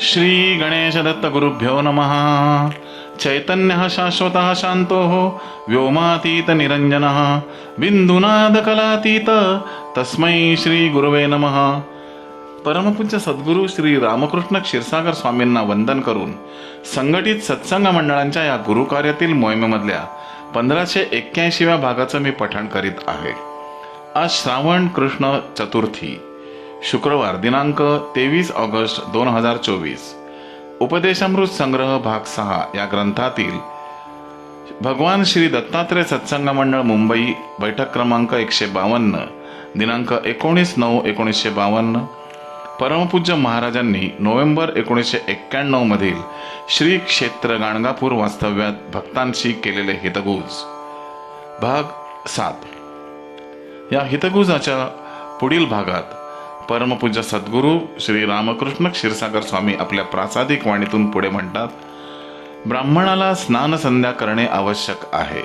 श्री गणेश दत्त गुरुभ्यो नमः। चैतन्य शाश्वत शांतो व्योमातीत निरंजन बिंदुनादकलातीत तस्मै श्री गुरुवे नमः। परमपूज्य सद्गुरू श्री रामकृष्ण क्षीरसागर स्वामींना वंदन करून संघटित सत्संग मंडळांच्या या गुरुकार्यातील मोहिमेमधल्या पंधराशे एक्क्याऐंशीव्या भागाचं मी पठण करीत आहे. आज श्रावण कृष्ण चतुर्थी. शुक्रवार दिनांक तेवीस ऑगस्ट दोन हजार चोवीस. उपदेशामृत संग्रह भाग सहा या ग्रंथातील भगवान श्री दत्तात्रय सत्संग मंडळ मुंबई बैठक क्रमांक एकशे बावन्न दिनांक एकोणीस नऊ एकोणीसशे बावन्न. परमपूज्य महाराजांनी नोव्हेंबर एकोणीसशे एक्क्याण्णवमधील श्री क्षेत्र गाणगापूर वास्तव्यात भक्तांशी केलेले हितगुज. भाग सात. या हितगुजाच्या पुढील भागात परमपूज्य सद्गुरू श्री रामकृष्ण क्षीरसागर स्वामी आपल्या प्रासादिक वाणीतून पुढे म्हणतात ब्राह्मणाला स्नान संध्या करणे आवश्यक आहे.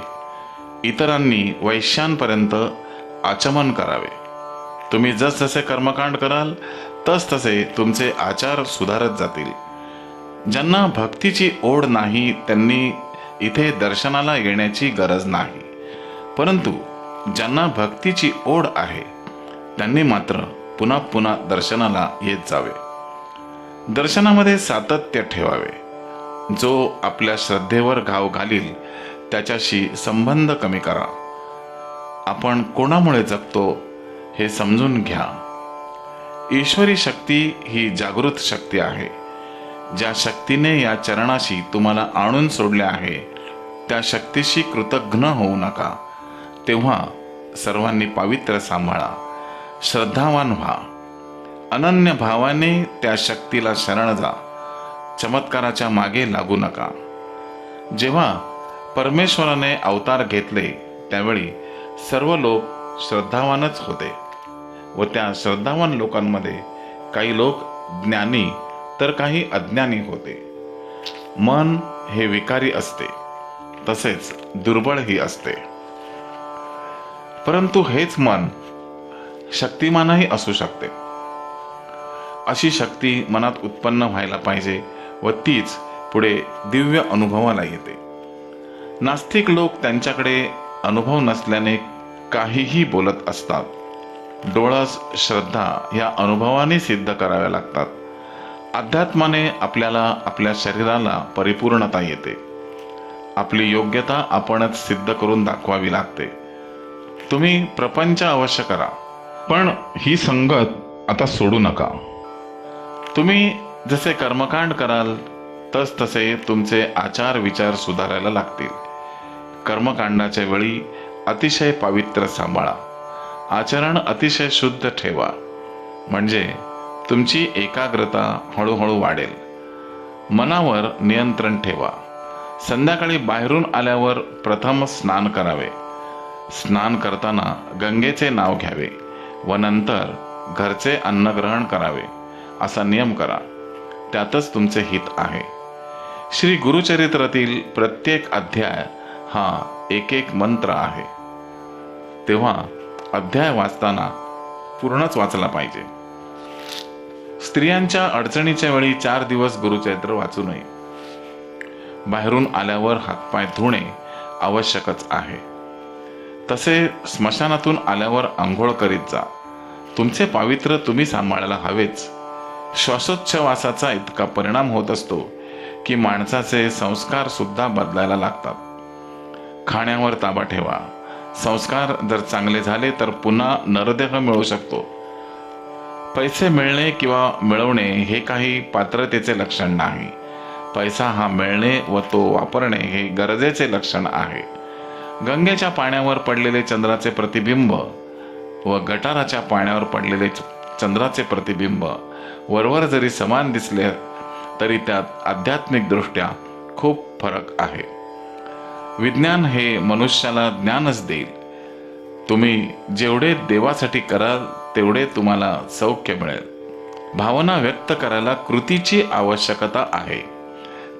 इतरांनी वैश्यांपर्यंत आचमन करावे. तुम्ही जसजसे कर्मकांड कराल तस तसे तुमचे आचार सुधारत जातील. ज्यांना भक्तीची ओढ नाही त्यांनी इथे दर्शनाला येण्याची गरज नाही. परंतु ज्यांना भक्तीची ओढ आहे त्यांनी मात्र पुन्हा पुन्हा दर्शनाला येत जावे. दर्शनामध्ये सातत्य ठेवावे. जो आपल्या श्रद्धेवर घाव घालील त्याच्याशी संबंध कमी करा. आपण कोणामुळे जगतो हे समजून घ्या. ईश्वरी शक्ती ही जागृत शक्ती आहे. ज्या शक्तीने या चरणाशी तुम्हाला आणून सोडले आहे त्या शक्तीशी कृतघ्न होऊ नका. तेव्हा सर्वांनी पावित्र्य सांभाळा. श्रद्धावान व्हा. अनन्य भावाने त्या शक्तीला शरण जा. चमत्काराच्या मागे लागू नका. जेव्हा परमेश्वराने अवतार घेतले त्यावेळी सर्व लोक श्रद्धावानच होते व त्या श्रद्धावान लोकांमध्ये काही लोक ज्ञानी तर काही अज्ञानी होते. मन हे विकारी असते तसेच दुर्बळही असते. परंतु हेच मन शक्तिमानही असू शकते. अशी शक्ती मनात उत्पन्न व्हायला पाहिजे व तीच पुढे दिव्य अनुभवाला येते. नास्तिक लोक त्यांच्याकडे अनुभव नसल्याने काहीही बोलत असतात. डोळस श्रद्धा या अनुभवाने सिद्ध कराव्या लागतात. अध्यात्माने आपल्याला आपल्या शरीराला परिपूर्णता येते. आपली योग्यता आपणच सिद्ध करून दाखवावी लागते. तुम्ही प्रपंच अवश्य करा. पण ही संगत आता सोडू नका. तुम्ही जसे कर्मकांड कराल तस तसे तुमचे आचार विचार सुधारायला लागतील. कर्मकांडाच्या वेळी अतिशय पावित्र्य सांभाळा. आचरण अतिशय शुद्ध ठेवा. म्हणजे तुमची एकाग्रता हळूहळू वाढेल. मनावर नियंत्रण ठेवा. संध्याकाळी बाहेरून आल्यावर प्रथम स्नान करावे. स्नान करताना गंगेचे नाव घ्यावे. व नंतर घरचे अन्न ग्रहण करावे असा नियम करा. त्यातच तुमचे हित आहे. श्री गुरुचरित्रातील प्रत्येक अध्याय हा एक एक मंत्र आहे. तेव्हा अध्याय वाचताना पूर्णच वाचला पाहिजे. स्त्रियांच्या अडचणीच्या वेळी चार दिवस गुरुचरित्र वाचू नये. बाहेरून आल्यावर हातपाय धुणे आवश्यकच आहे. तसे स्मशानातून आल्यावर आंघोळ करीत जा. तुमचे पावित्र्य तुम्ही सांभाळायला हवेच. श्वासोच्छवासाचा इतका परिणाम होत असतो की माणसाचे संस्कार सुद्धा बदलायला लागतात. खाण्यावर ताबा ठेवा. संस्कार जर चांगले झाले तर पुन्हा नरदेह मिळू शकतो. पैसे मिळणे किंवा मिळवणे हे काही पात्रतेचे लक्षण नाही. पैसा हा मिळणे व तो वापरणे हे गरजेचे लक्षण आहे. गंगेच्या पाण्यावर पडलेले चंद्राचे प्रतिबिंब व गटाराच्या पाण्यावर पडलेले चंद्राचे प्रतिबिंब वरवर जरी समान दिसले तरी त्यात आध्यात्मिकदृष्ट्या खूप फरक आहे. विज्ञान हे मनुष्याला ज्ञानच देईल. तुम्ही जेवढे देवासाठी कराल तेवढे तुम्हाला सौख्य मिळेल. भावना व्यक्त करायला कृतीची आवश्यकता आहे.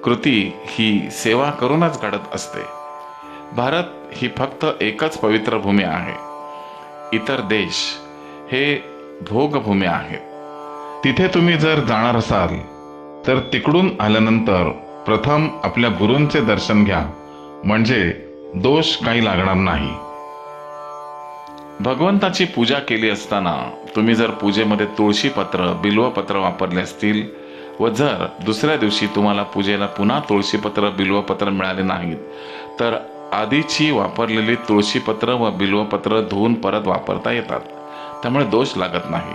कृती ही सेवा करूनच घडत असते. भारत ही फक्त एकच पवित्र भूमी आहे. इतर देश हे भोगभूमी आहेत. तिथे तुम्ही जर जाणार असाल तर तिकडून आल्यानंतर प्रथम आपल्या गुरूंचे दर्शन घ्या. म्हणजे दोष काही लागणार नाही. भगवंताची पूजा केली असताना तुम्ही जर पूजेमध्ये तुळशीपत्र बिल्वपत्र वापरले असतील व जर दुसऱ्या दिवशी तुम्हाला पूजेला पुन्हा तुळशीपत्र बिल्वपत्र मिळाले नाहीत तर आधीची वापरलेली तुळशीपत्र व बिल्वपत्र धुवून परत वापरता येतात. त्यामुळे दोष लागत नाही.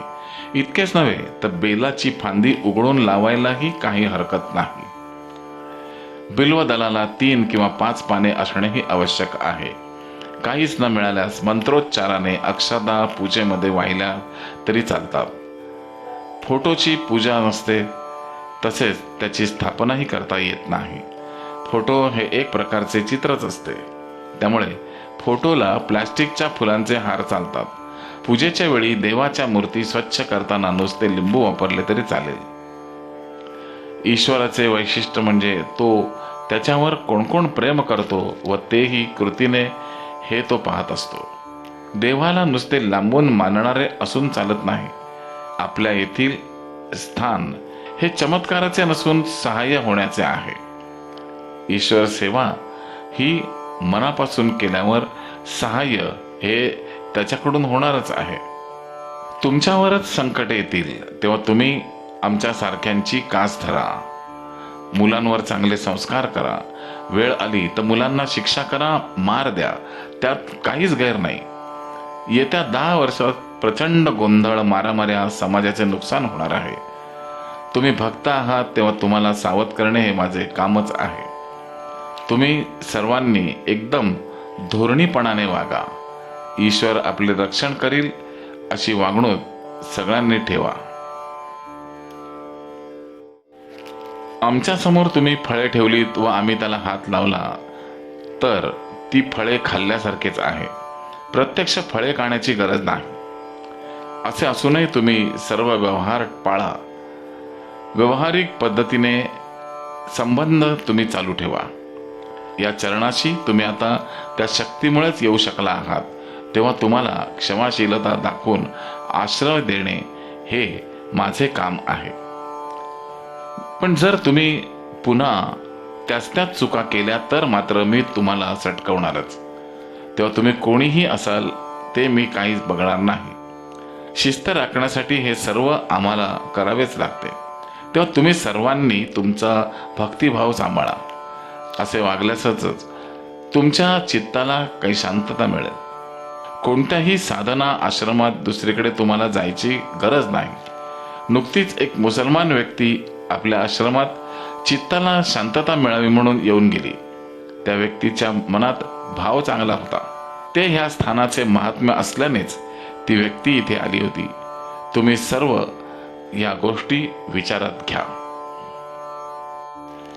इतकेच नव्हे तर बेलाची फांदी उघडून लावायलाही काही हरकत नाही. बिल्व दलाला तीन किंवा पाच पाने असणेही आवश्यक आहे. काहीच न मिळाल्यास मंत्रोच्चाराने अक्षदा पूजेमध्ये वाहिल्या तरी चालतात. फोटोची पूजा नसते तसेच त्याची स्थापनाही करता येत नाही. फोटो हे एक प्रकारचे चित्रच असते. त्यामुळे फोटोला प्लॅस्टिकच्या फुलांचे हार चालतात. पूजेच्या वेळी देवाच्या मूर्ती स्वच्छ करताना नुसते लिंबू वापरले तरी चालेल. ईश्वराचे वैशिष्ट्य म्हणजे तो त्याच्यावर कोण कोण प्रेम करतो व तेही कृतीने हे तो पाहत असतो. देवाला नुसते लांबून मानणारे असून चालत नाही. आपल्या येथील स्थान हे चमत्काराचे नसून सहाय्य होण्याचे आहे. ईश्वर सेवा ही मनापासून केल्यावर सहाय्य हे त्याच्याकडून होणारच आहे. तुमच्यावरच संकट येतील तेव्हा तुम्ही आमच्या सारख्यांची कास धरा. मुलांवर चांगले संस्कार करा. वेळ आली तर मुलांना शिक्षा करा मार द्या. त्यात काहीच गैर नाही. येत्या दहा वर्षात प्रचंड गोंधळ मारामाऱ्या समाजाचे नुकसान होणार आहे. तुम्ही भक्त आहात तेव्हा तुम्हाला सावध करणे हे माझे कामच आहे. तुम्ही सर्वांनी एकदम धोरणीपणाने वागा. ईश्वर आपले रक्षण करील अशी वागणूक सगळ्यांनी ठेवा. आमच्यासमोर तुम्ही फळे ठेवलीत व आम्ही त्याला हात लावला तर ती फळे खाल्ल्यासारखेच आहे. प्रत्यक्ष फळे खाण्याची गरज नाही. असे असूनही तुम्ही सर्व व्यवहार पाळा. व्यवहारिक पद्धतीने संबंध तुम्ही चालू ठेवा. या चरणाशी तुम्ही आता त्या शक्तीमुळेच येऊ शकला आहात. तेव्हा तुम्हाला क्षमाशीलता दाखवून आश्रय देणे हे माझे काम आहे. पण जर तुम्ही पुन्हा त्याच त्याच चुका केल्या तर मात्र मी तुम्हाला सटकवणारच. तेव्हा तुम्ही कोणीही असाल ते मी काहीच बघणार नाही. शिस्त राखण्यासाठी हे सर्व आम्हाला करावेच लागते. तेव्हा तुम्ही सर्वांनी तुमचा भक्तिभाव सांभाळा. असे वागल्यासच तुमच्या चित्ताला काही शांतता मिळेल. कोणत्याही साधना आश्रमात दुसरीकडे तुम्हाला जायची गरज नाही. नुकतीच एक मुसलमान व्यक्ती आपल्या आश्रमात चित्ताला शांतता मिळावी म्हणून येऊन गेली. त्या व्यक्तीच्या मनात भाव चांगला होता. ते ह्या स्थानाचे महात्म्य असल्यानेच ती व्यक्ती इथे आली होती. तुम्ही सर्व या गोष्टी विचारात घ्या.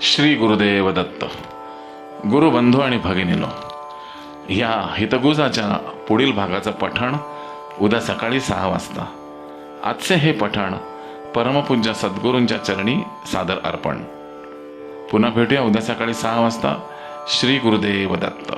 श्री गुरुदेव दत्त. गुरुबंधू आणि भगिनीनो या हितगुजाच्या पुढील भागाचं पठण उद्या सकाळी सहा वाजता. आजचे हे पठण परमपूज्य सद्गुरूंच्या चरणी सादर अर्पण. पुन्हा भेटूया उद्या सकाळी सहा वाजता. श्री गुरुदेव दत्त.